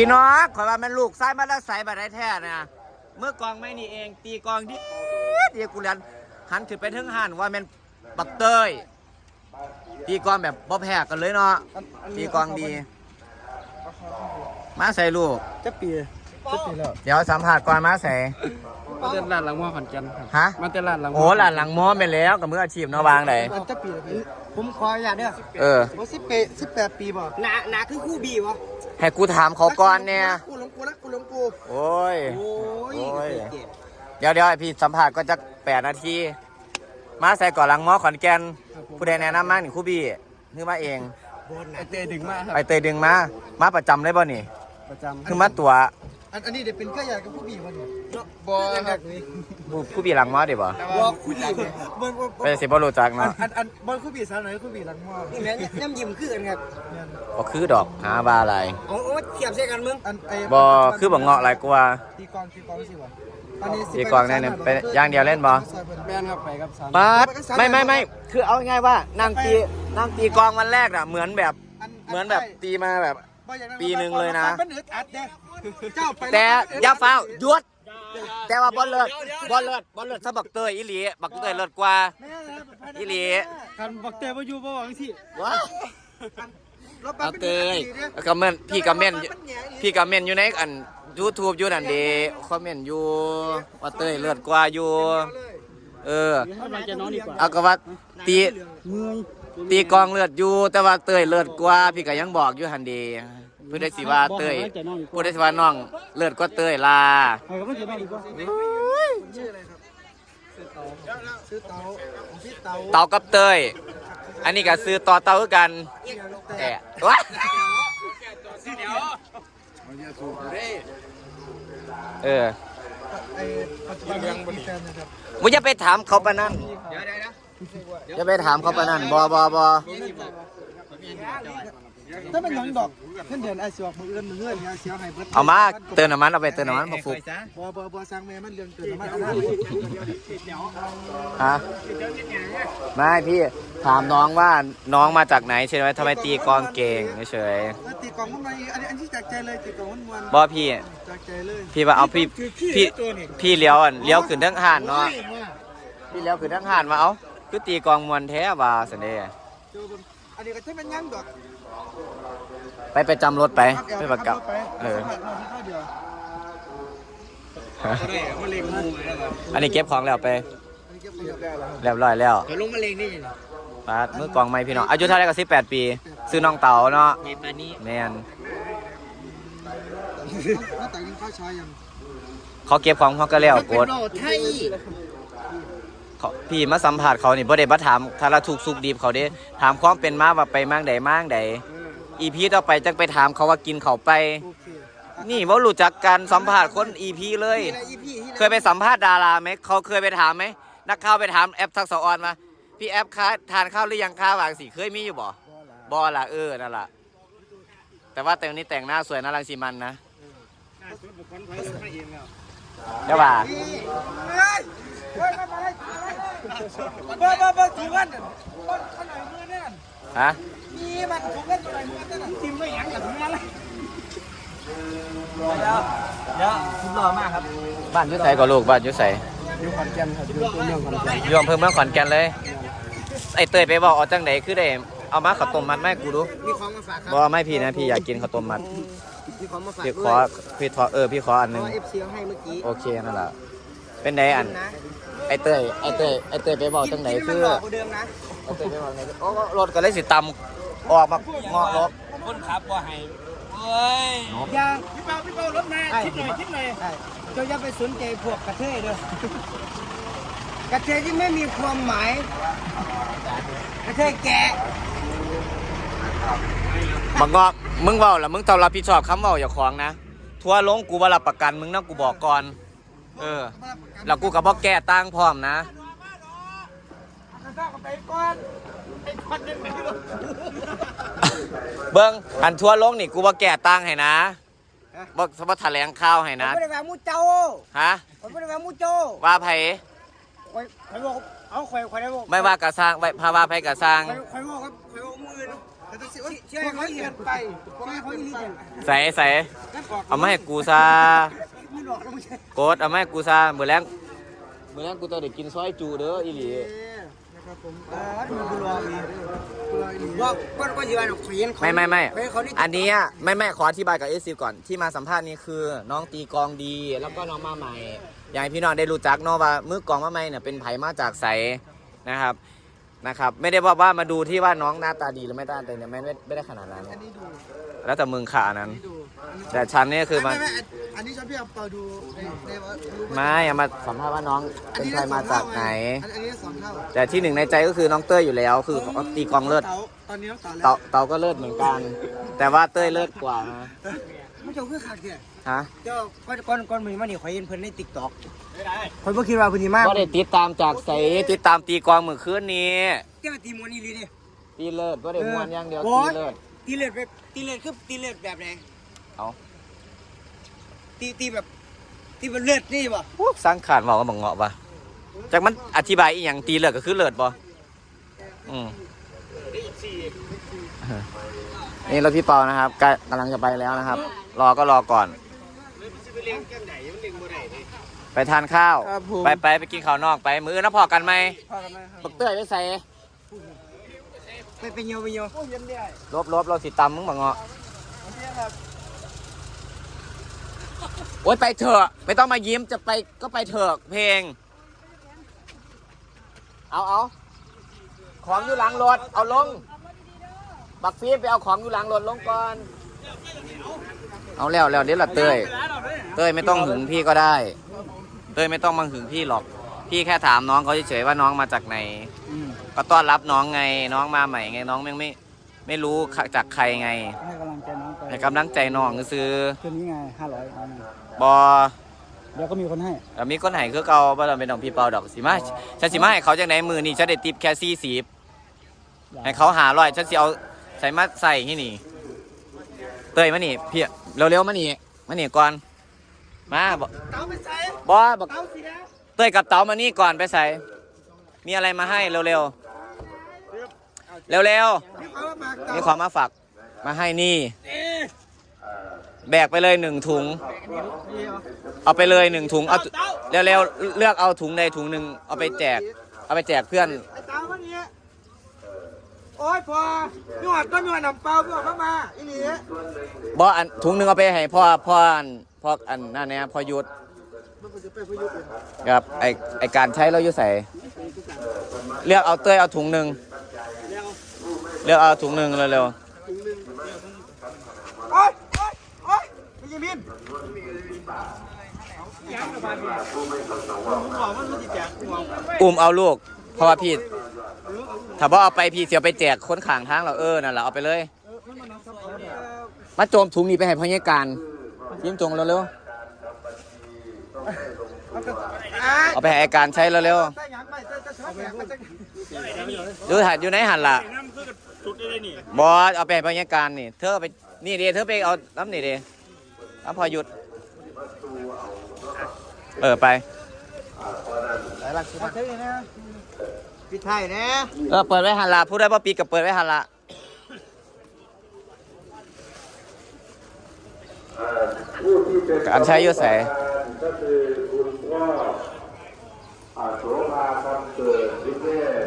พี่น้องขอว่าแมันลูกไส้มาแล้วใส่บัตรได้แท้นะเมื่อกองไม่นี่เองตีกองดีดีกูเรียนหันขึ้นไปถึงหันว่าแมันบักเตยตีกองแบบบ่แพ้กันเลยเนาะตีกองดี มาใส่ลูกจะปีจะปีแล้วเดี๋ยวสัมผัสก่อนมาใส่มาเต้นลาดหลังม้อขอนแก่นครับฮะมาเต้นลาดหลังโอ้หลานหลังม้อไปแล้วกับมืออาชีพเนาะวางไหนมันจะปีแล้ว ผมขออย่าตเด้อเออ ว่าสิบเปสิบแปดปีบ่หนาหนาคือคู่บีวะให้กูถามเขาก่อนเนี่ยกูหลงกูรักกูหลงกูโอ้ย โอ้ยโอ้ยเดี๋ยวเดี๋ยวให้พี่สัมผัสก็จะแปดนาที มาใส่ก่อนหลังม้อขอนแก่นผู้ใดแนะนำมาหนึ่งคู่บี้คือมาเองไอเตดึงมาครับ ไปเตยดึงมา มาประจำเลยบ่นี่ ประจำคือมาตัวอันอันนี้เดี๋ยวเป็นเครื่องใหญ่กับคู่บีวะนี่ บ่ครับผู้คู่บี้หลังม้อเดี๋ยวบ่บ่คู่บีเบิ่งไปสิบ่รู้จักอัเนาะนอันอันบ่คู่บีสาวไหนคู่บีหลังม้อนี่แม่ย่ำยิ้มคือกันครับบ่คือดอกหาบาอะไรโอ้โอ้เทียบใช่กันมึงอันไอ้บ่คือบ่เงาะหลายกว่าตีกองตีกองสิวะอันนี้สิตีกลองแน่เนี่ยไปอย่างเดียวเล่นบ่แม่นครับไปครับสามปัดไม่ไม่ไม่คือเอาง่ายๆว่านางตีนางตีกลองวันแรกน่ะเหมือนแบบเหมือนแบบตีมาแบบปีหนึ่งเลยนะมันอึดอัดเด้เจ้าไปแต่อย่าฟ้าวหยุด แต่ว่าบอลเลิศบอลเลิศบอลเลิศซะบักเตยอีหลีบักเตยเลิศกว่าอีหลีกันบักเตยว่าอยู่บ่หวังสิว้าเอาเตยคอมเมนต์พี่คอมเมนต์พี่คอมเมนต์อยู่ในอันยูทูบอยู่นั่นเดีคอมเมนต์อยู่ว่าเตยเลิศกว่าอยู่เออเราจะนอนดีกว่าเอาก็ว่าตีเมืองตีกลองเลือดอยู่ แต่ว่าเตยเลือดกว่า พี่ก็ยังบอกอยู่หันเดี เพื่อได้สิว่าเตยพูดได้สิว่าน้องเลือดกว่าเตยลาเอาก็จะนอนดีกว่าชื่ออะไรครับชื่อเตาชื่อเตาเตากับเตยอันนี้ก็ซื้อต่อเตาคือกันแต่แต่ว้าเออไอ้ปัจจุบันมีแฟนนะครับมึงจะไปถามเขาปะนั่นจะไปถามเขาปะนั่นบอบอบอ ถ้าเป็นหยังดอกเงินเดือนไอ้สิออกมืออื่นมือเงินเนี่ยเสียให้เบิดเอามาเติมน้ำมันเอาไปเติมน้ำมันมาฟุกบ่บ่บ่สร้างแม่มันเรื่องเกินน้ำมันอันนั้นฮะไม่พี่ถามน้องว่าน้องมาจากไหนใช่ไหมทำไมตีกลองเก่งเฉยแล้วตีกล่องมันมาอีกอันนี้อันที่จากใจเลยตีกล่องมันมวนๆบอพี่ จากใจเลยพี่ว่าเอาพี่พี่พี่เลี้ยวอะเลี้ยวขึ้นทั้งห่านเนาะพี่เลี้ยวขึ้นทั้งห่านมาเอาคือตีกลองมวนแท้ว่าสันเดย์เจอผมอันนี้ก็จะเป็นหยังดอก ไปไปจำรถไปไปประกับไปเออสัมผัสนอนที่ข้าวเดียวมะเร็งมูไหมล่ะอันนี้เก็บของแล้วไปอันนี้เก็บเรียบได้แล้วเรียบร้อยแล้วเดี๋ยวลงมะเร็งได้ยังไงปาดมือกลองไม่พี่น้อง อายุเท่าไหรก็สิบแปดปี ซื้อน้องเต๋าเนาะเย็นมานี้แมนแล้วแต่กินข้าวเช้ายังเขาเก็บของเขาก็แล้วกดไทย เขาพี่มาสัมผัสเขานี่บ่ได้มาถามทาระทุกข์สุขดีบเขาเด้ถามความเป็นมาว่าไปมั่งใดมั่งใดอีพีต่อไปจังไปถามเขาว่ากินเขาไป โอเคนี่ว่ารู้จักกันสัมภาษณ์คนอีพีเลยที่ไหนอีพี่ที่ไหนเคยไปสัมภาษณ์ดาราไหมเขาเคยไปถามไหมนักข่าวไปถามแอปทักษะออนมาพี่แอปคะทานข้าวหรือยังคะวางสิเคยมีอยู่บ่บอล่ะเออนั่นล่ะแต่ว่าแต่งนี้แต่งหน้าสวยน่ารังสีมันนะเดี๋ยวว่าเฮ้ย เฮ้ยมามาเลยมามามาถูกกันบ้านขนาดมือเนี่ยฮะมีมันถูกกันตัวไหนมือเนี่ยจิ้มไม่ยั้งกับมือเลยบ้านอยุ่ใส่ก็ลูกบ้านอยุ่ใส่อยู่ขอนแก่นครับอยู่ตัวเมืองขอนแก่นอยู่อำเภอเมืองขอนแก่นเลย ไอเตยไปบอกเอาจังไดคือได้เอามาข้าวต้มมัดมาให้กูดูมีของมาฝากครับบอกไม่พี่นะพี่อยากกินข้าวต้มมัดมีของมาฝากพี่ด้ขวอยพี่ขอเออพี่ขออันหนึงเอฟซีให้เมื่อกี้โอเคนั่นแหละ เป็นไดอันนะไอเตยไอเตยไอเตยไปบอกจังไดคือหลอกกว่าเดิมนะไอเตยไปบอกจังไดโอ้รถก็เลยสิตำออกมาเงาะรถคนขับว่าให้เฮ้ยยางพี่เปาพี่เปารถมาคิดหน่อยคิดหน่อยเจ้าอย่าไปสนใจพวกกระเทยเด้อกระเทยที่ไม่มีความหมายกระเทยแก่บังเงาะมึงเว้าแล้วมึงต้องรับผิดชอบคำเว้าอย่าของนะ ทัวร์ลงกูว่ารับประกันมึงนะกูบอกก่อน เออแล้วกูก็บอกแก้ตั้งพร้อมนะ เบิ้งอันทัวร์ลงนี่กูว่าแก้ตั้งให้นะบอกสมมติแถลงข่าวให้นะไม่ได้ว่ามูเจ้าฮะผมไม่ได้ว่ามูโจว่าไผคอยคอยบอกเอาคอยคอยได้บอกไม่ว่ากระสร้างไว้พาว่าไผกระสร้างคอยคอยบอกครับคอยบอกมือนะแต่ต้องเชื่อเชื่อเขาเอียนไปเชื่อเขาอีเลียนใส่ใส่ก็เอามาให้กูซาโกดเอามาให้กูซาเมื่อแรงเมื่อแรงกูต้องได้กินซอยจูเด้ออีหลีนะครับผมเออดูบุรออีว่าก็ก็ยืนเขียนไม่ไม่ไม่เขานี่อันนี้อะไม่ไม่ขออธิบายกับเอซีก่อนที่มาสัมภาษณ์นี้คือน้องตีกลองดีแล้วก็น้องมาใหม่ อยากให้พี่น้องได้รู้จักเนาะว่ามือกลองมาใหม่เนี่ยเป็นไผมาจากใสนะครับนะครับ ไม่ได้ว่าว่ามาดูที่ว่าน้องหน้าตาดีหรือไม่หน้าตาดีเนี่ยไม่ไม่ไม่ได้ขนาดนั้นอันนี้ดูแล้วแต่มึงขานั้นดู แต่ฉันเนี่ยคือมัน ไม่ไม่อันนี้ชอบพี่เอาเปิดดูในในว่ารู้ไหมไม่เอามาสัมภาษณ์ว่าน้องเป็นใครมาจากไหน อันนี้สองเท่าแต่ที่หนึ่งในใจก็คือน้องเต้ยอยู่แล้ว คือเขาตีกลองเลิศเต๋าตอนนี้น้องเต๋าแล้วเต่าเต่าก็เลิศเหมือนกัน แต่ว่าเต้ยเลิศกว่านะไม่เจ้าเพื่อขาดเกี่ยฮะเจ้าก้อนก้อนก้อนมือมานี่ข่อยเห็นเพิ่นในติ๊กต็อกข่อยบ่คิดว่าเพิ่นสิมาก็ได้ติดตามจากใสติดตามตีกลองเมื่อคืนนี้ เจ้าตีมวนอีหลีดิตีเลิศก็ได้มวนอย่างเดียวโอ้ตียเลิศตีเลือดแบบตีเลือดคือตีเลือดแบบไหน เอาตีตีแบบตีแบบเลือดนี่ป่ะพวกสร้างขานบอกว่าบังเงาะปะจากมันอธิบายอีหยังตีเลิศก็คือเลิศปะอืมนี่รถพี่เปานะครับกกำลังจะไปแล้วนะครับ รอก็รอก่อน ไปทานข้าว ครับผม ไปไปไปกินข้าวนอกไปมือนะพอกันไหมพอกันไหมครับบักเต้ยไปใส่ไปไปเหี่ยวไปเหี่ยวลบลบเราสิตำมึงบังเงาะ โอ๊ยไปเถอะ ไม่ต้องมายิ้มจะไปก็ไปเถอะเพลง เอาเอาของอยู่หลังรถเอาลง บักฟีไปเอาของอยู่หลังรถลงก่อน เอาแล้วแล้วเดี๋ยวละเตย เตยไม่ต้องหึงพี่ก็ได้ เตยไม่ต้องมาหึงพี่หรอก พี่แค่ถามน้องเขาเฉยๆว่าน้องมาจากไหนก็ต้อนรับน้องไงน้องมาใหม่ไงน้องยังไม่ ไม่รู้จากใครไงให้กำลังใจน้อง ให้กำลังใจน้องซื้อคืนนี้ไงห้าร้อยบอเดี๋ยวก็มีคนให้แล้วมีคนไหนคือเก่าบ่เราเป็นน้องพี่เปาดอกสิมาฉันสิมาให้เขาจากไหนมือนี่ฉันได้ติปแค่สี่สิบให้เขาหาร้อยฉันสิเอาใส่มาใส่ที่นี่ เตยมานี่พี่เร็วๆมานี่มานี่ก่อนมาบเต้าไปใส่บอบอกเต้าสีแดงเตยกับเต๋ามานี่ก่อนไปใส่ มีอะไรมาให้เร็วๆเร็วนี่เขามาฝากๆมีของมาฝาก มาให้นี่ แบกไปเลยหนึ่งถุง เอาไปเลยหนึ่งถุง เอาเร็วๆเลือกเอาถุงใดถุงหนึ่งเอาไปแจก เอาไปแจกเพื่อน ไอ้เต้าวันนี้โอ้ยพอพี่หวัดก็มีหวัดน้ำเปล่าพี่หวัดเข้ามาอีหลีบออันถุงหนึ่งเอาไปให้พ่อพ่ออันพ่ออันนั่นเนี่ยพ่อยุทธมันจะไปประยุกต์กับไอไอการใช้เราอยู่ใส่เลือกเอาเต้ยเอาถุงหนึ่งเลือกเอาถุงหนึ่งเร็วโอ๊ยโอ๊ยโอ๊ยไม่ยินพิน ๆ อุ้มเอาลูก เพราะว่าพี่ ถ้าบ่เอาไปพี่เสียไปแจกคนขางทางเราเออนั่นแหละเอาไปเลย มาโจมถุงนี้ไปให้พ่อเยการยิ้มจงเร็วอ่าๆเอาไปให้การใช้เร็วใส่หยังไปใส่ใส่ชอบแหงไปใส่ๆดูหัดอยู่ในหันล่ะบอสเอาไปให้พ่อเยการนี่ เธอไปนี่เดีเธอไปเอาน้ำนี่เดีน้ำพอหยุด เออไป หลายหลักสิบเท่านี้นะปิดไทยนะเออเปิดไว้หันละพูดได้ป่ะปีกับเปิดไว้หันละการใช้อยุใส่ก็คือคุณพ่ออาโสภาคำเกิดวิเทศ